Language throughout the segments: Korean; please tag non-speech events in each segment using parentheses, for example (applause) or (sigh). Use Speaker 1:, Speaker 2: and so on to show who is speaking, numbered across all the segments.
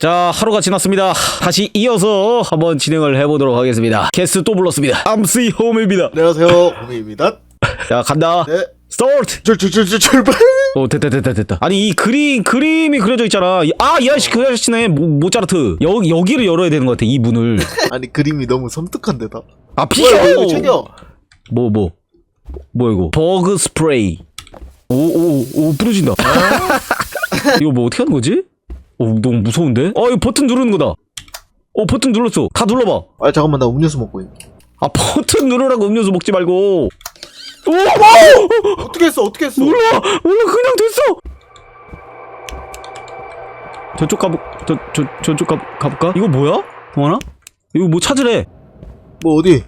Speaker 1: 자, 하루가 지났습니다. 다시 이어서 한번 진행을 해보도록 하겠습니다. 게스트 또 불렀습니다. 암스이 홈입니다.
Speaker 2: 안녕하세요, 호미입니다. (laughs)
Speaker 1: 자, 간다.
Speaker 2: 네,
Speaker 1: 스타트!
Speaker 2: 출, 출, 출, 출, 출발.
Speaker 1: 어, 됐다, 됐다, 됐다. 아니, 이 그림, 그림이 그려져 있잖아. 이- 아, 이 아저씨, 그 아저씨네. 모, 모차르트. 여, 여기를 열어야 되는 것 같아, 이 문을. (laughs)
Speaker 2: 아니 그림이 너무 섬뜩한데 다.
Speaker 1: 아,
Speaker 2: 뭐야! 이거 챙겨.
Speaker 1: 뭐, 뭐. 뭐야, 이거. 버그 스프레이. 오, 오, 오, 부러진다. (laughs) 이거 뭐 어떻게 하는 거지? 어, 너무 무서운데? 어, 이거 버튼 누르는 거다. 어, 버튼 눌렀어. 다 눌러봐.
Speaker 2: 아 잠깐만 나 음료수 먹고 있네.
Speaker 1: 아, 버튼 누르라고 음료수 먹지 말고. 오, 오!
Speaker 2: 어떻게 했어? 어떻게 했어?
Speaker 1: 몰라! 몰라, 그냥 됐어! 저쪽 가보, 저, 저, 저쪽 가, 가볼까? 이거 뭐야? 동원아? 이거 뭐 찾으래?
Speaker 2: 뭐 어디?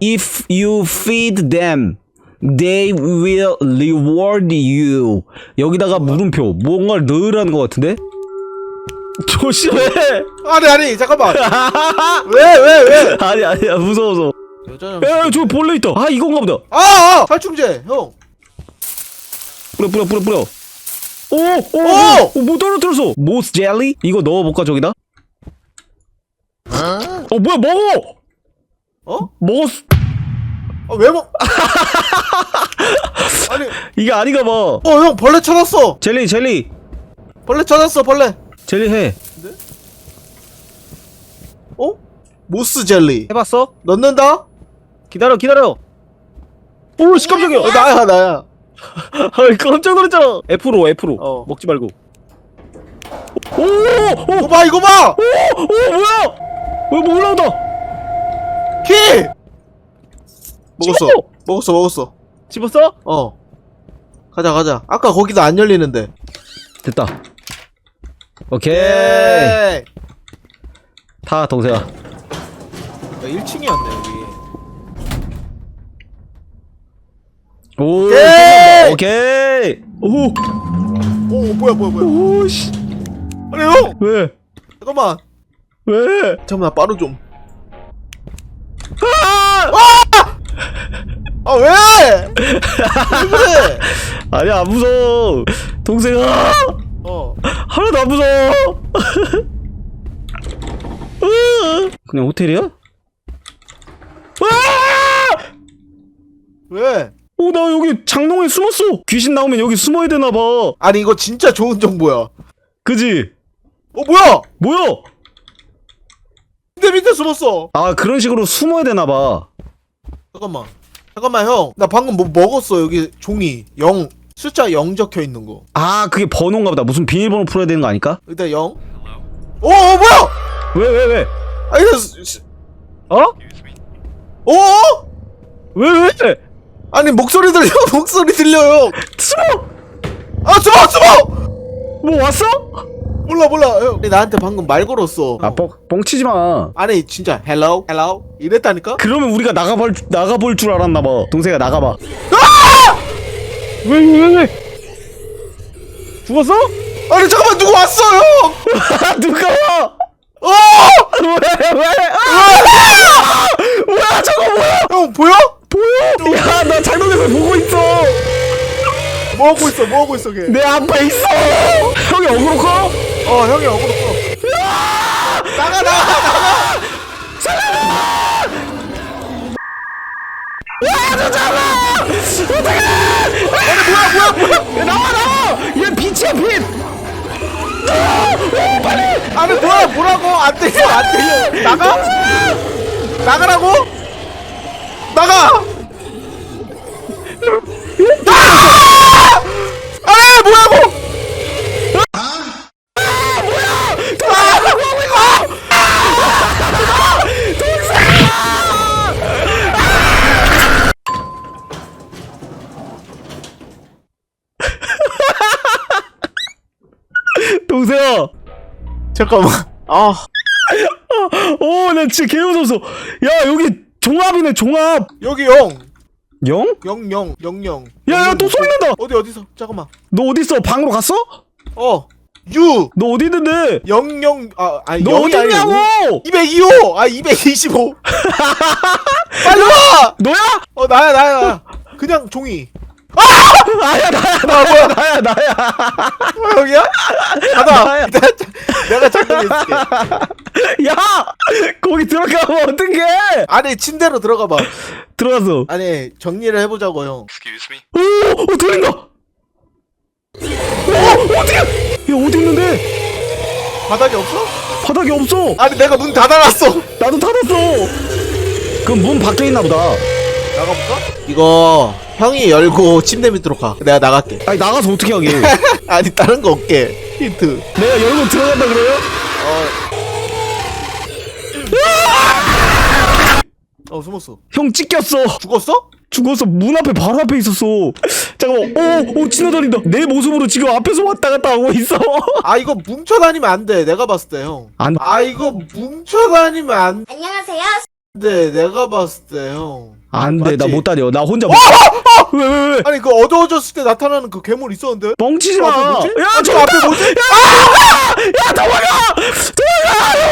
Speaker 1: If you feed them, they will reward you. 여기다가 물음표, 뭔가를 넣으라는 것 같은데? 조심해!
Speaker 2: 아니 아니 잠깐만. (laughs) 왜 왜 왜?
Speaker 1: 아니, 아니야, 무서워서.
Speaker 2: 여자는.
Speaker 1: 야, 저기 벌레 있다! 아, 이건가 보다!
Speaker 2: 아, 아 살충제 형.
Speaker 1: 뿌려, 뿌려, 뿌려, 뿌려! 오! 오!
Speaker 2: 오!
Speaker 1: 오! 뭐 떨어뜨렸어! 모스 젤리? 이거 넣어볼까, 저기다? 어, 뭐야, 먹어!
Speaker 2: 어?
Speaker 1: 먹었어!
Speaker 2: 아, 왜 먹? (laughs) 아니,
Speaker 1: 이게 아닌가 봐!
Speaker 2: 어 형 벌레 찾았어.
Speaker 1: 젤리, 젤리!
Speaker 2: 벌레 찾았어 벌레.
Speaker 1: 젤리 해!
Speaker 2: 어? 모스 젤리.
Speaker 1: 해봤어?
Speaker 2: 넣는다?
Speaker 1: 기다려, 기다려! 오, 씨, 깜짝이야!
Speaker 2: 어, 나야 나야. (laughs)
Speaker 1: 아이 깜짝 놀랐잖아. F로 F로
Speaker 2: 어.
Speaker 1: 먹지 말고. 오, 오,
Speaker 2: 이거 봐 이거 봐.
Speaker 1: 오, 오 뭐야? 왜 뭐 올라온다?
Speaker 2: 키. 먹었어.
Speaker 1: 찍었어!
Speaker 2: 먹었어 먹었어.
Speaker 1: 집었어?
Speaker 2: 어. 가자 가자. 아까 거기도 안 열리는데.
Speaker 1: 됐다. 오케이.
Speaker 2: 에이.
Speaker 1: 타 동생아.
Speaker 2: 야, 1층이었네 여기.
Speaker 1: 오,
Speaker 2: 오케이!
Speaker 1: 끝났다. 오케이. 오,
Speaker 2: 오 뭐야 뭐야 뭐야.
Speaker 1: 오, 씨.
Speaker 2: 아니 형.
Speaker 1: 왜?
Speaker 2: 잠깐만.
Speaker 1: 왜?
Speaker 2: 잠깐만 나 빠루 좀.
Speaker 1: 아!
Speaker 2: 아 왜? 왜 그래? (laughs)
Speaker 1: 아니야 안 무서워. 동생아.
Speaker 2: 어.
Speaker 1: 하나도 안 무서워. 으. 그냥 호텔이야? 아!
Speaker 2: 왜?
Speaker 1: 오, 나 여기 장롱에 숨었어. 귀신 나오면 여기 숨어야 되나 봐.
Speaker 2: 아니 이거 진짜 좋은 정보야.
Speaker 1: 그지?
Speaker 2: 어 뭐야?
Speaker 1: 뭐야?
Speaker 2: 내 밑에 숨었어.
Speaker 1: 아, 그런 식으로 숨어야 되나 봐.
Speaker 2: 잠깐만. 잠깐만 형. 나 방금 뭐 먹었어 여기 종이 0 숫자 0 적혀 있는 거.
Speaker 1: 아, 그게 번호인가 보다. 무슨 비밀번호 풀어야 되는 거 아닐까?
Speaker 2: 일단 0. 오, 어 뭐야?
Speaker 1: 왜, 왜, 왜?
Speaker 2: 아니 나 스- 스-
Speaker 1: 어?
Speaker 2: 오? 어?
Speaker 1: 왜, 왜?
Speaker 2: 아니 목소리 들려 (laughs) 목소리 들려요.
Speaker 1: 숨어!
Speaker 2: 아 숨어 숨어.
Speaker 1: 뭐 왔어?
Speaker 2: 몰라 몰라 형. 근데 나한테 방금 말 걸었어.
Speaker 1: 아, 뻥, 뻥치지 마.
Speaker 2: 아니 진짜 헬로 헬로 이랬다니까?
Speaker 1: 그러면 우리가 나가볼, 나가볼 줄 알았나 봐. 동생아, 나가봐.
Speaker 2: 아!
Speaker 1: 왜, 왜, 왜? 죽었어?
Speaker 2: 아니 잠깐만 누구 왔어 형? (laughs)
Speaker 1: 아, 누가 와?
Speaker 2: 어!
Speaker 1: 왜, 왜? 아! 뭐야, 저거 뭐야?
Speaker 2: 형 보여?
Speaker 1: 보여? 야, 나 장롱에서 보고 있어.
Speaker 2: 뭐 하고 있어 뭐 하고 있어 걔?
Speaker 1: 내 앞에 있어. 형이 어그로 커?
Speaker 2: 어 형이 어그로 끌어. 나가 나가 나가.
Speaker 1: 야, 나와, 나와. 얘 빛이야, 빛.
Speaker 2: 아니 뭐야 뭐라고 안 들려 안 들려. 나가? 나가라고? 나가. 잠깐만. 아
Speaker 1: 오, 나 진짜 개 무서웠어. 야, 여기 종합이네, 종합.
Speaker 2: 여기 영.
Speaker 1: 영?
Speaker 2: 영 영 영 영.
Speaker 1: 야, 야, 또 소리 난다.
Speaker 2: 어디 어디서? 잠깐만.
Speaker 1: 너 어디 있어? 방으로 갔어?
Speaker 2: 어. 유.
Speaker 1: 너 어디 있는데?
Speaker 2: 영 영 아 아니
Speaker 1: 너
Speaker 2: 영이
Speaker 1: 어디 있냐고?
Speaker 2: 202호 아 225. (laughs) 빨리 와.
Speaker 1: 너야?
Speaker 2: 어 나야 나야. 나야. 그냥 종이.
Speaker 1: 아야, 나야,
Speaker 2: 아 뭐야
Speaker 1: 나야, 나야.
Speaker 2: 어, 여기야? 가다.
Speaker 1: 나야.
Speaker 2: 기다려. (laughs) 내가 작동해줄게.
Speaker 1: 야! 거기 들어가면 어떡해!
Speaker 2: 아니 침대로 들어가 봐.
Speaker 1: 들어갔어.
Speaker 2: 아니 정리를 해보자고 형.
Speaker 1: 오! 어, 들린다! 어, 어떻게! 야, 어디 있는데?
Speaker 2: 바닥에 없어?
Speaker 1: 바닥에 없어!
Speaker 2: 아니 내가 문 닫아놨어.
Speaker 1: 나도 닫았어! 그럼 문 밖에 있나 보다.
Speaker 2: 나가볼까? 이거 형이 열고 침대 밑으로 가. 내가 나갈게.
Speaker 1: 아니, 나가서 어떻게 하게. (laughs)
Speaker 2: 아니 다른 거 없게. 힌트.
Speaker 1: 내가 열고 들어간다 그래요?
Speaker 2: 어 숨었어.
Speaker 1: 형 찢겼어.
Speaker 2: 죽었어?
Speaker 1: 죽었어. 문 앞에 바로 앞에 있었어. 잠깐만. 오, 오, 지나다닌다. 내 모습으로 지금 앞에서 왔다 갔다 하고 있어. (laughs)
Speaker 2: 아 이거 뭉쳐 다니면 안 돼. 내가 봤을 때 형.
Speaker 1: 안,
Speaker 2: 아 이거 뭉쳐 다니면 안
Speaker 3: 안녕하세요.
Speaker 2: 돼. 내가 봤을 때 형.
Speaker 1: 안 돼. 나
Speaker 2: 맞지?
Speaker 1: 못 다녀. 나 혼자 못. 왜, 왜, 왜?
Speaker 2: 아니 그 어두워졌을 때 나타나는 그 괴물 있었는데?
Speaker 1: 뻥치지
Speaker 2: 그
Speaker 1: 마.
Speaker 2: 앞에 뭐지?
Speaker 1: 야,
Speaker 2: 아니, 그
Speaker 1: 저기
Speaker 2: 앞에 뭐지?
Speaker 1: 야, 도망가! 도망가!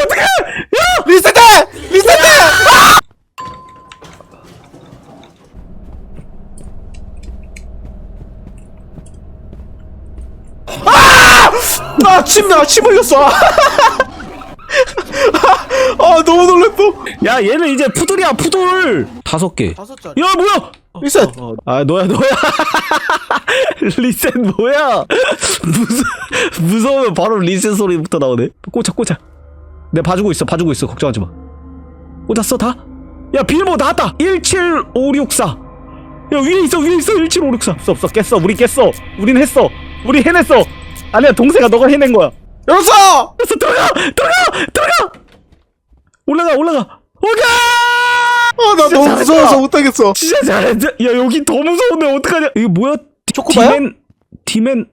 Speaker 1: 어떡해! 야!
Speaker 2: 리셋해! 리셋해! 아! 아, 침, 나, 침 흘렸어. (laughs) 아, 너무 놀랬어.
Speaker 1: 야, 얘는 이제 푸들이야, 푸들! 다섯 개.
Speaker 2: 다섯 자리.
Speaker 1: 야, 뭐야!
Speaker 2: 리셋.
Speaker 1: 아, 너야, 너야. (laughs) 리셋 뭐야? 무서, 무서우면 바로 리셋 소리부터 나오네. 꽂아, 꽂아. 내가 봐주고 있어, 봐주고 있어. 걱정하지 마. 꽂았어, 다? 야, 비밀번호 나왔다! 17564. 야, 위에 있어, 위에 있어, 17564. 없어, 없어, 깼어. 우리 깼어. 우린 했어. 우리 해냈어. 아니야, 동생아, 너가 해낸 거야.
Speaker 2: 열었어!
Speaker 1: 됐어, 들어가! 들어가! 들어가! 올라가, 올라가. 오케이!
Speaker 2: 아, 나
Speaker 1: 진짜
Speaker 2: 너무
Speaker 1: 잘했다.
Speaker 2: 무서워서 못하겠어.
Speaker 1: 진짜 잘했어. 야 여기 더 무서운데 어떡하냐? 이게 뭐야?
Speaker 2: 초코바야?
Speaker 1: 디맨 디맨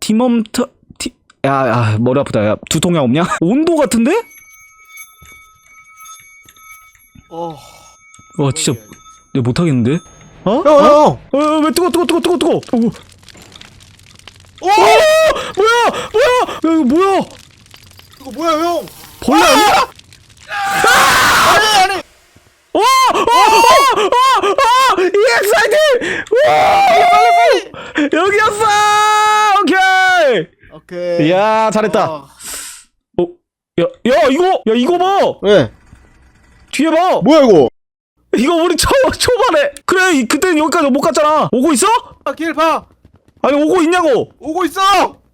Speaker 1: 디멈터 디. 야, 야 머리 아프다. 야 두통약 없냐? (laughs) 온도 같은데?
Speaker 2: 어.
Speaker 1: 와 진짜 내가 못하겠는데? 어?
Speaker 2: 형,
Speaker 1: 어?
Speaker 2: 형.
Speaker 1: 어, 왜 뜨거 뜨거 뜨거 뜨거 뜨거? 어,
Speaker 2: 오!
Speaker 1: 뭐야? 뭐야? 야 이거 뭐야?
Speaker 2: 이거 뭐야, 형?
Speaker 1: 벌레 아니야?
Speaker 2: 아니, 아니.
Speaker 1: 어! 어! 어! 어! 어! EXID! 와! 빨리 빨리! 여기였어! 오케이!
Speaker 2: 오케이.
Speaker 1: 야 잘했다.
Speaker 2: 어.
Speaker 1: 어? 야, 야 이거 야 이거 봐
Speaker 2: 왜?
Speaker 1: 뒤에 봐
Speaker 2: 뭐야, 이거?
Speaker 1: 이거 우리 초 초반에 그래 이- 그때는 여기까지 못 갔잖아 오고 있어?
Speaker 2: 아, 길 봐.
Speaker 1: 아니 오고 있냐고
Speaker 2: 오고 있어!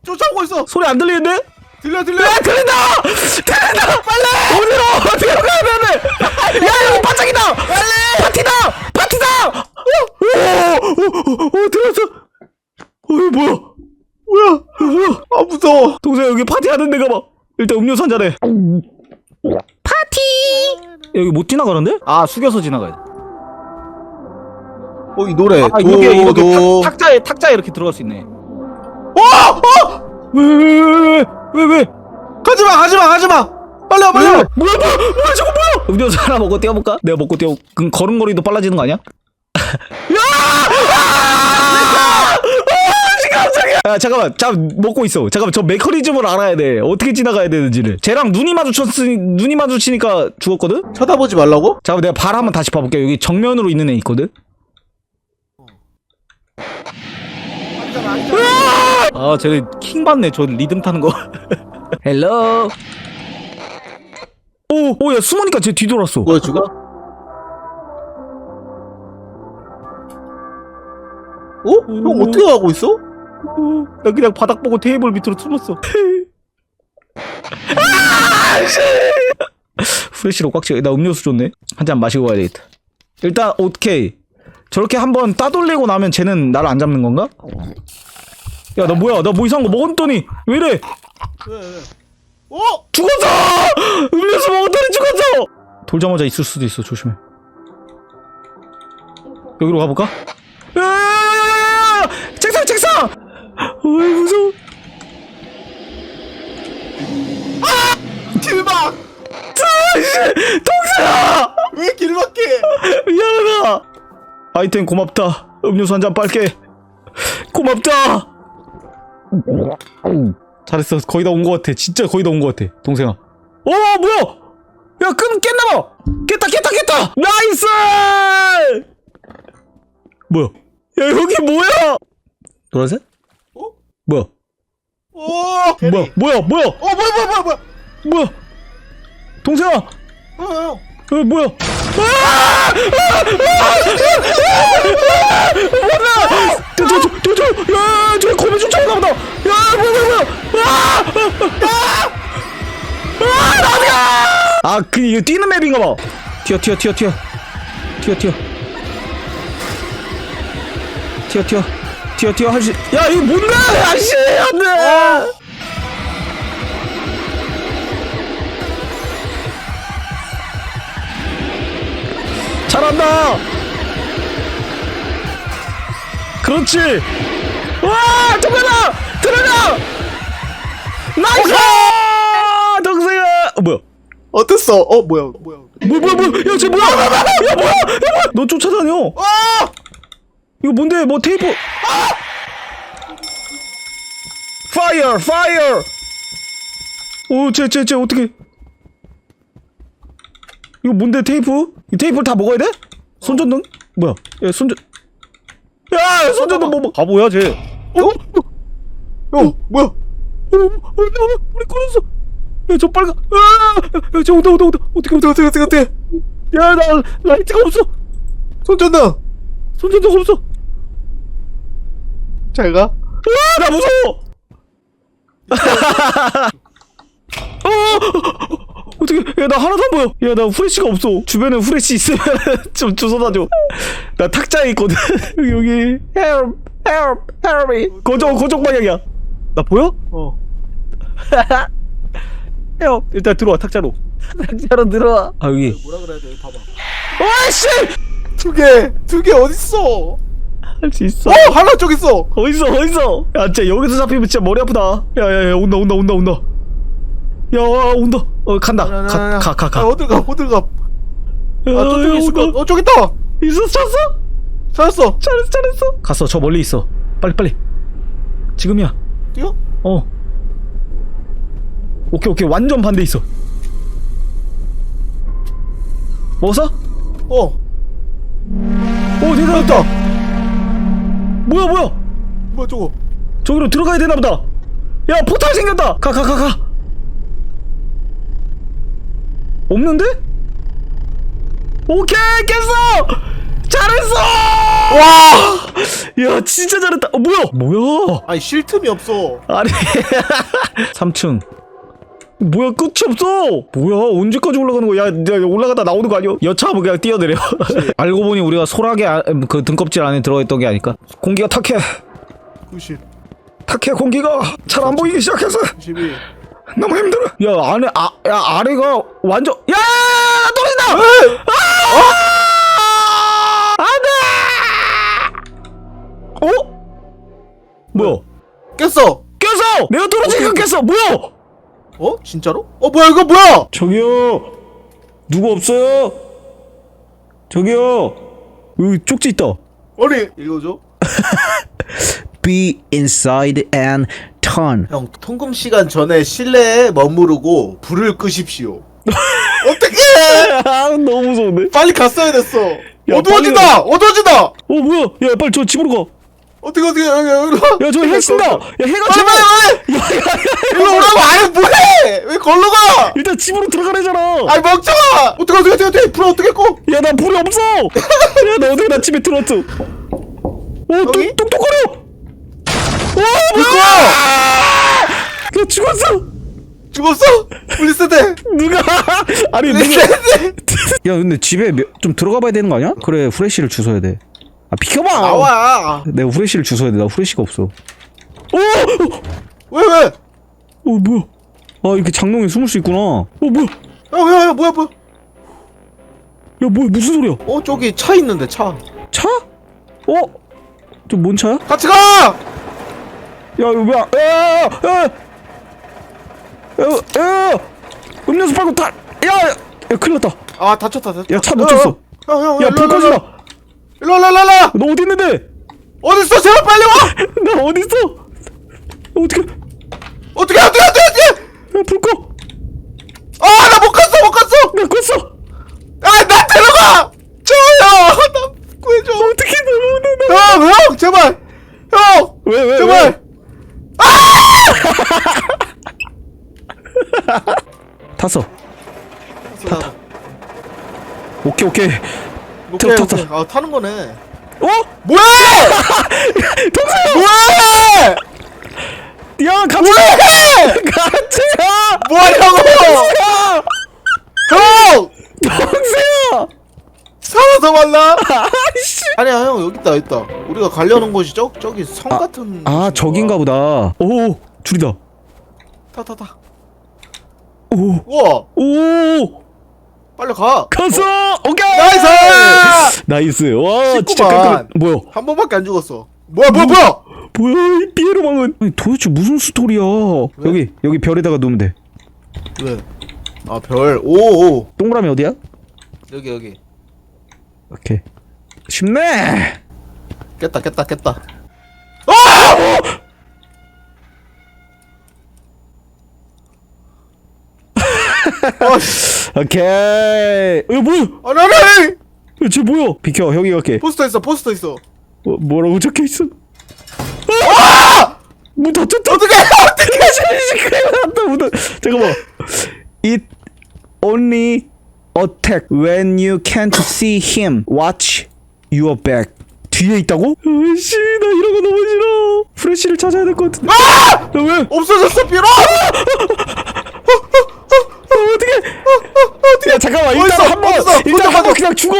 Speaker 2: 쫓아오고 있어!
Speaker 1: 소리 안 들리는데?
Speaker 2: 들려, 들려!
Speaker 1: 야 들린다 들린다 빨리 어디로 어디로 가야 되는데 야 여기 반짝이다 빨리 파티다 파티다 오오오 들었어 어 이거 뭐야
Speaker 2: 뭐야?
Speaker 1: 이거 뭐야
Speaker 2: 아, 무서워.
Speaker 1: 동생 여기 파티하는 데가 봐 일단 음료수 한 잔해 파티 여기 못 지나가는데? 아 숙여서 지나가야 돼
Speaker 2: 어, 이 노래.
Speaker 1: 아,
Speaker 2: 도,
Speaker 1: 이게 이렇게
Speaker 2: 도.
Speaker 1: 탁, 탁자에 탁자에 이렇게 들어갈 수 있네.
Speaker 2: 어! 어!
Speaker 1: 왜왜왜왜왜 왜?
Speaker 2: 가지마, 가지마, 가지마! 빨리 와, 빨리 와!
Speaker 1: 뭐야 뭐야 뭐야 저거 뭐야? 음료수 하나 먹고 뛰어볼까? 내가 먹고 뛰어. 그럼 걸음걸이도 빨라지는 거 아니야? 야! 아! 아 잠깐만, 잠 먹고 있어. 잠깐만, 저 메커니즘을 알아야 돼. 어떻게 지나가야 되는지를. 쟤랑 눈이 마주쳤으니 눈이 마주치니까 죽었거든.
Speaker 2: 쳐다보지 말라고?
Speaker 1: 잠깐 내가 발 한번 다시 봐볼게. 여기 정면으로 있는 애 있거든. 아, 쟤네 킹 받네. 저 리듬 타는 거. (laughs) 헬로. 오, 오, 야, 숨으니까 쟤 뒤돌았어.
Speaker 2: 뭐야, 지금? 어? 형 어떻게 가고 있어?
Speaker 1: 오, 나 그냥 바닥 보고 테이블 밑으로 숨었어. (laughs) (laughs) 후레쉬로 꽉 채워. 나 음료수 줬네. 한 잔 마시고 가야 되겠다. 일단, 오케이. 저렇게 한번 따돌리고 나면 쟤는 나를 안 잡는 건가? 야, 나 뭐야? 나 뭐 이상한 거 먹었더니, 왜 이래?
Speaker 2: 왜, 왜? 어?
Speaker 1: 죽었어! (laughs) 음료수 먹었더니 죽었어! 돌자마자 있을 수도 있어, 조심해. 여기로 가볼까? 야야야야야야! 책상, 책상! 어이, 무서워.
Speaker 2: 길막!
Speaker 1: 아이씨! 동생아!
Speaker 2: 왜 길막해?
Speaker 1: 미안하다! 아 이템 고맙다. 음료수 한 잔 빨게. 고맙다! 잘했어. 거의 다 온 것 같아. 진짜 거의 다 온 것 같아. 동생아. 어, 뭐야! 야, 끈 깼나봐! 깼다, 깼다, 깼다! 나이스! 뭐야? 야, 여기 뭐야? 노란색?
Speaker 2: 어?
Speaker 1: 뭐야?
Speaker 2: 오!
Speaker 1: 뭐야? 뭐야? 뭐야?
Speaker 2: 어, 뭐야, 뭐야, 뭐야, 뭐야!
Speaker 1: 동생아!
Speaker 2: 어, 형.
Speaker 1: 어, 뭐야? 뭐야? 저, 저, 저, 저, 저, 야, 저 거미 쫓아오나 보다. 야, 뭐야, 뭐야, 뭐야? 아! 아! 아, 그 이거 뛰는 맵인가 봐. 튀어, 튀어, 튀어, 튀어, 튀어, 튀어, 튀어, 튀어, 튀어, 튀어, 할수. 야, 이거 뭔데? 아씨, 안돼. 잘한다. 그렇지. 와, 동생아, 들어가. 나이스. 동생아. 어, 뭐야?
Speaker 2: 어땠어? 어, 뭐야, 뭐야.
Speaker 1: 뭐, 뭐야, 뭐야? 야, 쟤 뭐야? 야, 뭐야? 야, 뭐야? 너 쫓아다녀.
Speaker 2: 아!
Speaker 1: 이거 뭔데? 뭐 테이프? 파이어, 파이어. 오, 쟤, 쟤, 쟤 어떻게? 이거 뭔데 테이프? 이 테이프를 다 먹어야 돼? 손전등? 뭐야? 야, 손전. 야, 손전등 뭐, 뭐. 바보야, 쟤. 어? 어?
Speaker 2: 형, 뭐야?
Speaker 1: 어, 어, 어, 우리 꺼졌어. 야, 저 빨간. 아, 야, 저 온다, 온다, 온다. 어떻게, 어떻게, 어떻게, 어떻게, 어떻게. 야, 나 라이트가 없어.
Speaker 2: 손전등!
Speaker 1: 손전등 없어.
Speaker 2: 잘 가.
Speaker 1: 아, 나 무서워. 어, 어떻게? 야, 나 하나도 안 보여. 야, 나 후레쉬가 없어. 주변에 후레쉬 있으면 (laughs) 좀 주워다 줘. 나 탁자에 있거든. (laughs) 여기 help, help, help me. 고정, 고정 방향이야. 나 보여?
Speaker 2: 어. (laughs)
Speaker 1: help. 일단 들어와 탁자로. 탁자로 들어와. 아 여기.
Speaker 2: 뭐라 그래야 돼? 봐봐.
Speaker 1: 와씨!
Speaker 2: 두 개! 두 개 어딨어?
Speaker 1: 할 수 있어.
Speaker 2: 어! 하나 저기 있어!
Speaker 1: 어딨어 어딨어 야 진짜 여기서 잡히면 진짜 머리 아프다 야야야 온다 온다 온다 온다 야 와, 온다 어 간다 가 가 가 가
Speaker 2: 아, 어딜 가, 어딜 가. 아,
Speaker 1: 야,
Speaker 2: 저쪽에 있을. 거. 어, 저기 있다!
Speaker 1: 있어 찾았어
Speaker 2: 찾았어!
Speaker 1: 잘했어 잘했어 갔어 저 멀리 있어 빨리 빨리 지금이야
Speaker 2: 뛰어?
Speaker 1: 어 오케이 오케이 완전 반대 있어 먹었어?
Speaker 2: 어.
Speaker 1: 오 대단
Speaker 2: 됐다!
Speaker 1: 뭐야 뭐야
Speaker 2: 뭐야, 저거?
Speaker 1: 저기로 들어가야 되나 보다 야 포탈 생겼다 가 가 가 가 없는데? 오케이 깼어! 잘했어!
Speaker 2: 와!
Speaker 1: 야 진짜 잘했다. 어 뭐야? 뭐야?
Speaker 2: 아니, 쉴 틈이 없어.
Speaker 1: 아니 (laughs) 3층. 뭐야 끝이 없어! 뭐야 언제까지 올라가는 거야? 야, 야 올라가다 나오는 거 아니야? 여차하면 그냥 뛰어내려. (laughs) 알고 보니 우리가 소라게 아, 그 등껍질 안에 들어있던 게 아닐까? 공기가 탁해.
Speaker 2: 90,
Speaker 1: 탁해 공기가. 잘 안 보이기 시작해서.
Speaker 2: 92.
Speaker 1: 너무 힘들어. 야 안에 아, 야 아래가 완전 야, 떨어진다. 아! 안돼. 어? 뭐야?
Speaker 2: 깼어!
Speaker 1: 깼어. 내가 떨어지니까 깼어. 뭐야?
Speaker 2: 어? 진짜로? 어, 뭐야, 이거 뭐야?
Speaker 1: 저기요. 누구 없어요? 저기요. 여기 쪽지 있다.
Speaker 2: 아니, 읽어줘. (laughs)
Speaker 3: be inside and turn.
Speaker 2: 형, 통금 시간 전에 실내에 머무르고 불을 끄십시오. (laughs) 어떡해!
Speaker 1: 아 너무 무서운데.
Speaker 2: 빨리 갔어야 됐어.
Speaker 1: 야,
Speaker 2: 어두워진다! 어두워진다!
Speaker 1: 어 뭐야? 야 빨리 저 집으로 가.
Speaker 2: 어떻게, 어떻게, 여기, 여기로.
Speaker 1: 야저해 쓴다. 야 해가
Speaker 2: 제발,
Speaker 1: 제발.
Speaker 2: 왜! 일로 오라고! 아니, 뭐해! 왜 걸로 가!
Speaker 1: 일단 집으로 들어가래잖아.
Speaker 2: 아니, 멍청아! 어떻게, 어떻게, 어떻게, 어떻게, 불 어떻게 꺼?
Speaker 1: 야나 불이 없어 야나 어떻게 나 집에 들어왔어
Speaker 2: 여기?
Speaker 1: 뚝, 뚝뚝거려 와 뭐야 나 죽었어
Speaker 2: 죽었어? 블리스테!
Speaker 1: 누가 (laughs) 아니 누가
Speaker 2: 블리스테! (laughs)
Speaker 3: 야, 근데 집에 몇- 좀 들어가 봐야 되는 거 아니야? 그래, 후레쉬를 주워야 돼. 아, 비켜봐!
Speaker 2: 나와!
Speaker 3: 내가 후레쉬를 주워야 돼. 나 후레쉬가 없어.
Speaker 1: 오!
Speaker 2: 왜, 왜?
Speaker 1: 어 뭐야
Speaker 3: 아, 이렇게 장롱에 숨을 수 있구나.
Speaker 1: 어 뭐야
Speaker 2: 야, 야, 야, 뭐야, 뭐야?
Speaker 1: 야 뭐야 무슨 소리야
Speaker 2: 어, 저기 차 있는데, 차.
Speaker 3: 차? 어? 저 뭔 차야?
Speaker 2: 같이 가!
Speaker 3: 야, 이거 뭐야? 야, 야, 야, 야, 야, 야, 음료수 빨고 타. 야, 야, 야, 큰일 났다.
Speaker 2: 아, 다쳤다, 다쳤다.
Speaker 3: 야, 차 놓쳤어.
Speaker 2: 형, 형,
Speaker 1: 야
Speaker 2: 일로
Speaker 1: 불
Speaker 2: 와, 일로 일로 와, 일로 와, 일로 와!
Speaker 1: 너 어디 있는데
Speaker 2: 어딨어? 제발 빨리 와! (laughs)
Speaker 1: 나 어디 있어 어떻게
Speaker 2: 어떻게, 어떻게, 어떻게, 어떻게!
Speaker 1: 야불 꺼.
Speaker 2: 아, 나 못 갔어, 못 갔어!
Speaker 1: 나 껐어.
Speaker 2: 아, 나 데려가! 저요! 나 구해줘!
Speaker 1: 어떻게 너무
Speaker 2: 형, 형, 제발! 형!
Speaker 1: 왜, 왜,
Speaker 2: 제발! (laughs)
Speaker 1: 왜? 탔어.
Speaker 2: 타, 타.
Speaker 1: 오케이 오케이.
Speaker 2: 오케이,
Speaker 1: 탔다,
Speaker 2: 오케이. 아, 타는 거네.
Speaker 1: 어?
Speaker 2: 뭐야! (laughs) 뭐야!
Speaker 1: 야 같이 가! 같이 가!
Speaker 2: 뭐하냐고!
Speaker 1: 가!
Speaker 2: 형!
Speaker 1: 동생아!
Speaker 2: 살아서 만나?
Speaker 1: 아이씨.
Speaker 2: 아니야, 형, 여기 있다, 여기 있다. 우리가 가려는 곳이 저, 저기 성
Speaker 1: 아,
Speaker 2: 같은.
Speaker 1: 아 저긴가 보다. 오 줄이다.
Speaker 2: 타, 타, 타.
Speaker 1: 오
Speaker 2: 우와!
Speaker 1: 오.
Speaker 2: 빨리 가!
Speaker 1: 갔어. 오케이.
Speaker 2: 나이스!
Speaker 1: 나이스. 와 진짜. 깔끔해. 뭐야?
Speaker 2: 한 번밖에 안 죽었어. 뭐야, 뭐야, 뭐야!
Speaker 1: 뭐야 이 피에로망은? 아니 도대체 무슨 스토리야?
Speaker 2: 왜?
Speaker 1: 여기 여기 별에다가 놓으면 돼.
Speaker 2: 왜? 아, 별. 오, 오.
Speaker 1: 동그라미 어디야?
Speaker 2: 여기, 여기.
Speaker 1: 오케이. 쉽네.
Speaker 2: 깼다, 깼다, 깼다. 아! 아, 씨. (laughs)
Speaker 1: 오케이. 야 뭐야?
Speaker 2: 아니, 아니, 아니!
Speaker 1: 야, 쟤 뭐야? 비켜 형이 갈게.
Speaker 2: 포스터 있어, 포스터 있어.
Speaker 1: 어, 뭐라고 적혀 있어? 아! 문 닫혔다.
Speaker 2: 어떡해! (laughs)
Speaker 1: 어떻게 큰일 났다 문 닫. 잠깐만. It only attack when you can't see him. Watch your back. 뒤에 있다고? 아씨 나 이런 거 너무 싫어. 프레쉬를 찾아야 될 것 같은데.
Speaker 2: 아!
Speaker 1: 나 왜?
Speaker 2: 없어졌어, 삐로!
Speaker 1: 어떻게? 야 잠깐만
Speaker 2: 어딨어?
Speaker 1: 일단 한번
Speaker 2: 어딨어?
Speaker 1: 일단 한번. 그냥 죽어.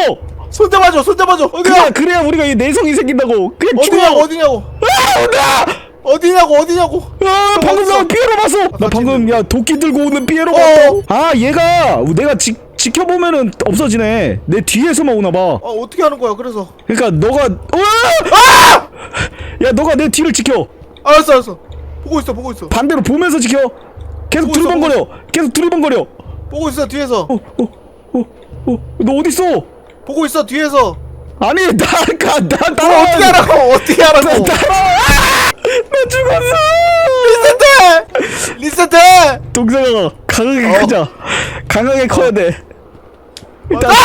Speaker 2: 손 잡아줘, 손 잡아줘.
Speaker 1: 그냥
Speaker 2: 어디야?
Speaker 1: 그래야 우리가 이 내성이 생긴다고. 그냥
Speaker 2: 어디냐고,
Speaker 1: 죽어.
Speaker 2: 어디냐고.
Speaker 1: 아 온다.
Speaker 2: 어디냐고, 어디냐고.
Speaker 1: 아 방금
Speaker 2: 어딨어?
Speaker 1: 나 피에로 봤어
Speaker 2: 나나
Speaker 1: 방금 야 도끼 들고 오는 피에로
Speaker 2: 어.
Speaker 1: 봤어 아 얘가 내가 지, 지켜보면은 없어지네 내 뒤에서만 오나봐
Speaker 2: 어, 어떻게 하는 거야, 그래서.
Speaker 1: 그러니까 너가
Speaker 2: 아!
Speaker 1: 야 너가 내 뒤를 지켜
Speaker 2: 알았어, 알았어. 보고 있어, 보고 있어.
Speaker 1: 반대로 보면서 지켜 계속 두리번거려 계속 두리번거려
Speaker 2: 보고 있어, 뒤에서.
Speaker 1: 어어어어너 어딨어
Speaker 2: 보고 있어, 뒤에서.
Speaker 1: 아니 (laughs) 나가
Speaker 2: 나뭘
Speaker 1: 따라와
Speaker 2: 어떻게 하라고, 어떻게 하라고.
Speaker 1: 나 죽었어
Speaker 2: 리셋해! 리셋해!
Speaker 1: 동생아 강하게
Speaker 2: 어.
Speaker 1: 크자 강하게 커야 돼 일단 (laughs)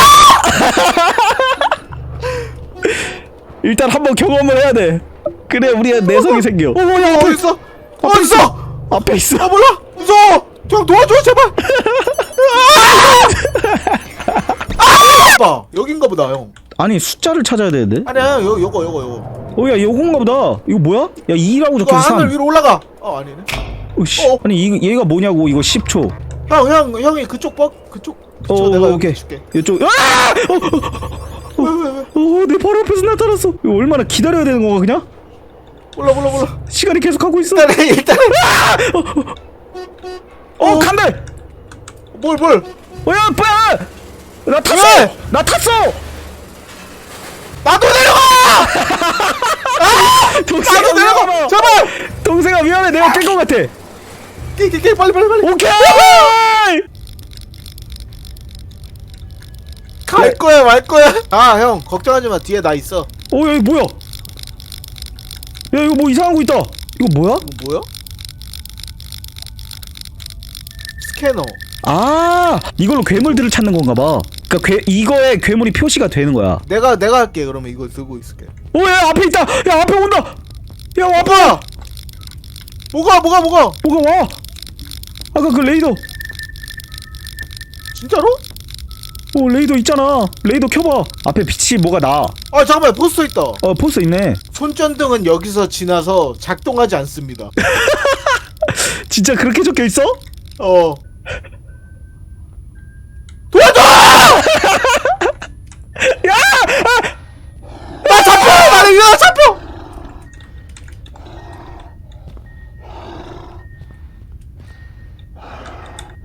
Speaker 1: 일단 한번 경험을 해야 돼 그래 우리가 내성이 생겨 어 뭐야 앞에
Speaker 2: 어딨어? 어딨어?
Speaker 1: 앞에 있어
Speaker 2: 아, 몰라! 무서워! 형 도와줘, 제발! (laughs) 아! 봐, 여긴가 보다, 형.
Speaker 1: 아니 숫자를 찾아야 되는데
Speaker 2: 아니야, 요, 요거, 요거, 요거.
Speaker 1: 어야 요건가 보다 이거 뭐야? 야 2라고
Speaker 2: 이거
Speaker 1: 적혀 있어
Speaker 2: 하늘
Speaker 1: 3
Speaker 2: 위로 올라가. 어, 아니네.
Speaker 1: 어 씨
Speaker 2: 어.
Speaker 1: 아니 이, 얘가 뭐냐고 이거 10초
Speaker 2: 형, 형, 형이 그쪽 뻑, 그쪽. 그쪽
Speaker 1: 어
Speaker 2: 내가 여기
Speaker 1: 오케이
Speaker 2: 줄게.
Speaker 1: 이쪽 아!
Speaker 2: 왜, 왜, 왜?
Speaker 1: 어내 바로 앞에서 나타났어 이거 얼마나 기다려야 되는 건가 그냥?
Speaker 2: 몰라, 몰라, 몰라.
Speaker 1: 시간이 계속 가고 있어
Speaker 2: 일단은, 일단은.
Speaker 1: 어 간대
Speaker 2: 뭘, 뭘.
Speaker 1: 어야 뭐야 나 탔어
Speaker 2: 왜?
Speaker 1: 나 탔어
Speaker 2: 나도 내려가!
Speaker 1: 동생아
Speaker 2: 나도 내려가!
Speaker 1: 미안해
Speaker 2: 제발!
Speaker 1: 동생아 미안해 내가 깬것 같아
Speaker 2: 끼, 끼, 끼, 빨리, 빨리, 빨리.
Speaker 1: 오케이
Speaker 2: 갈 거야, 말 거야? 아, 형, 걱정하지 마. 뒤에 나 있어.
Speaker 1: 어 여기 뭐야 야 이거 뭐 이상한 거 있다 이거 뭐야
Speaker 2: 이거 뭐야? 스캐너.
Speaker 1: 아 이걸로 괴물들을 찾는 건가 봐 그니까 괴, 이거에 괴물이 표시가 되는 거야
Speaker 2: 내가, 내가 할게. 그러면 이거 들고 있을게.
Speaker 1: 오야 앞에 있다 야 앞에 온다 야 와,
Speaker 2: 아빠! 뭐가, 뭐가, 뭐가?
Speaker 1: 뭐가 와 아까 그 레이더
Speaker 2: 진짜로?
Speaker 1: 오 레이더 있잖아 레이더 켜봐 앞에 빛이 뭐가 나어
Speaker 2: 아, 잠깐만, 포스터 있다.
Speaker 1: 포스 있네
Speaker 2: 손전등은 여기서 지나서 작동하지 않습니다. (laughs)
Speaker 1: 진짜 그렇게 적혀 있어?
Speaker 2: 어. 도와줘! (laughs)
Speaker 1: 야!
Speaker 2: 나 잡혀! 나를 이거 잡혀!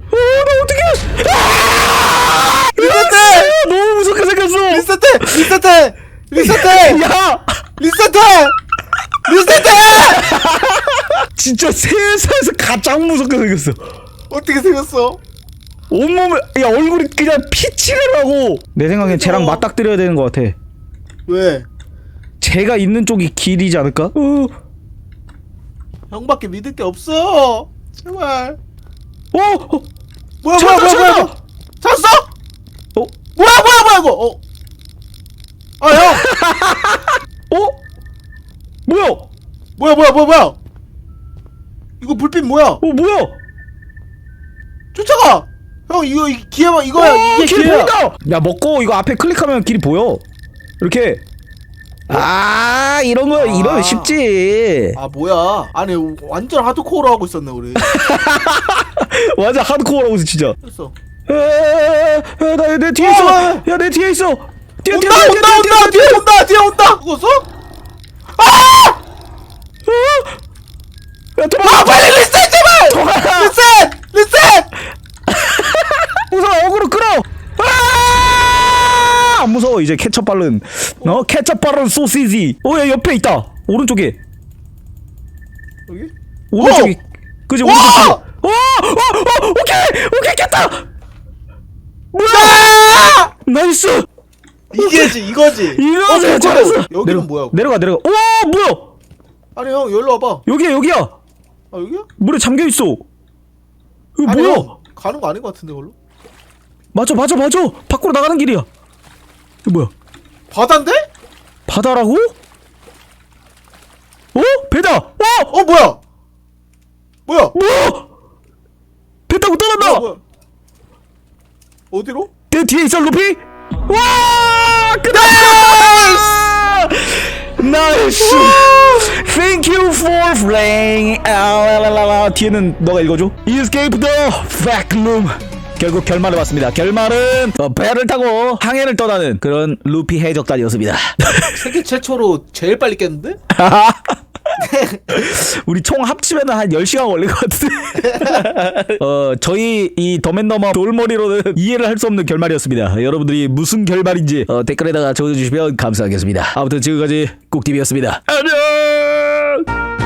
Speaker 1: 어나 어떡해
Speaker 2: 리셋해!
Speaker 1: 너무 무섭게 생겼어
Speaker 2: 리셋해! 리셋해! 리셋해! (laughs)
Speaker 1: 야
Speaker 2: 리셋해! 리셋해! (laughs)
Speaker 1: 진짜 세상에서 가장 무섭게 생겼어
Speaker 2: 어떻게 생겼어?
Speaker 1: 온몸에 야 얼굴이 그냥 피치레라고 내 생각엔 쟤랑 맞닥뜨려야 되는 것 같아
Speaker 2: 왜?
Speaker 1: 쟤가 있는 쪽이 길이지 않을까? 어,
Speaker 2: 형밖에 믿을 게 없어. 제발.
Speaker 1: 어, 어,
Speaker 2: 뭐야 뭐야 뭐야
Speaker 1: 찾았다!
Speaker 2: 뭐야? 찾았어?
Speaker 1: 어,
Speaker 2: 뭐야 뭐야 뭐야 이거? 어. 아 형.
Speaker 1: 어? 뭐야?
Speaker 2: 뭐야 뭐야 뭐야 뭐야? 이거 불빛 뭐야?
Speaker 1: 어, 뭐야?
Speaker 2: 쫓아가. 형 이거 이- 기회만 이거야
Speaker 1: 오,
Speaker 2: 이게
Speaker 1: 길
Speaker 2: 기회야
Speaker 1: 보인다. 야 먹고 이거 앞에 클릭하면 길이 보여. 이렇게. 아 이런 거
Speaker 2: 아.
Speaker 1: 이러면 쉽지.
Speaker 2: 아 뭐야 아니 완전 하드코어로 하고 있었네 우리 (laughs)
Speaker 1: 완전 하드코어라고 있어 진짜.
Speaker 2: 했어
Speaker 1: 야내 뒤에
Speaker 2: 어,
Speaker 1: 있어.
Speaker 2: 어.
Speaker 1: 야 내 뒤에 있어. 뛰어 뛰어
Speaker 2: 온다
Speaker 1: 뛰어
Speaker 2: 온다
Speaker 1: 뛰어 뛰어
Speaker 2: 온다 뒤에 온다 뒤에 온다 죽었어?
Speaker 1: 야 도망가.
Speaker 2: 아 빨리 리셋 제발
Speaker 1: 도망가.
Speaker 2: 리셋 리셋
Speaker 1: 무서워 어그로 끌어. 아! 안 무서워 이제 케첩 바른 어 케첩 바른 소시지. 어야 옆에 있다. 오른쪽에.
Speaker 2: 여기?
Speaker 1: 오른쪽에. 그지
Speaker 2: 오!
Speaker 1: 오른쪽. 어! 어! 어! 오케이 오케이 깼다. 뭐야?
Speaker 2: 아!
Speaker 1: 나이스.
Speaker 2: 이게지 이거지
Speaker 1: 이거지
Speaker 2: 어,
Speaker 1: 잘했어.
Speaker 2: 여기는
Speaker 1: 내려,
Speaker 2: 뭐야
Speaker 1: 내려가 내려가. 오 뭐야?
Speaker 2: 아니 형 여기로 와봐
Speaker 1: 여기야 여기야.
Speaker 2: 아 여기야?
Speaker 1: 물에 잠겨 있어. 이거
Speaker 2: 아니
Speaker 1: 뭐야?
Speaker 2: 형 가는 거 아닌 것 같은데 걸로
Speaker 1: 맞아 맞아 맞아. 밖으로 나가는 길이야. 이거 뭐야?
Speaker 2: 바다인데?
Speaker 1: 바다라고? 어? 배다. 어?
Speaker 2: 어 뭐야 뭐야
Speaker 1: 뭐야? 배 타고 떠난다.
Speaker 2: 뭐야, 어디로?
Speaker 1: 내 뒤에 있어 루피? 와! 끝났어! 나이스! Thank you for playing. 아, 뒤에는 너가 읽어줘. Escape the vacuum. 결국 결말을 봤습니다. 결말은 어, 배를 타고 항해를 떠나는 그런 루피 해적단이었습니다. (laughs)
Speaker 2: 세계 최초로 제일 빨리 깼는데? (laughs)
Speaker 1: 우리 총 합치면 한 10시간 걸릴 것 같은데. (laughs) 어, 저희 이 더맨너머 돌머리로는 이해를 할 수 없는 결말이었습니다. 여러분들이 무슨 결말인지 어, 댓글에다가 적어주시면 감사하겠습니다. 아무튼 지금까지 꾹TV였습니다. 안녕!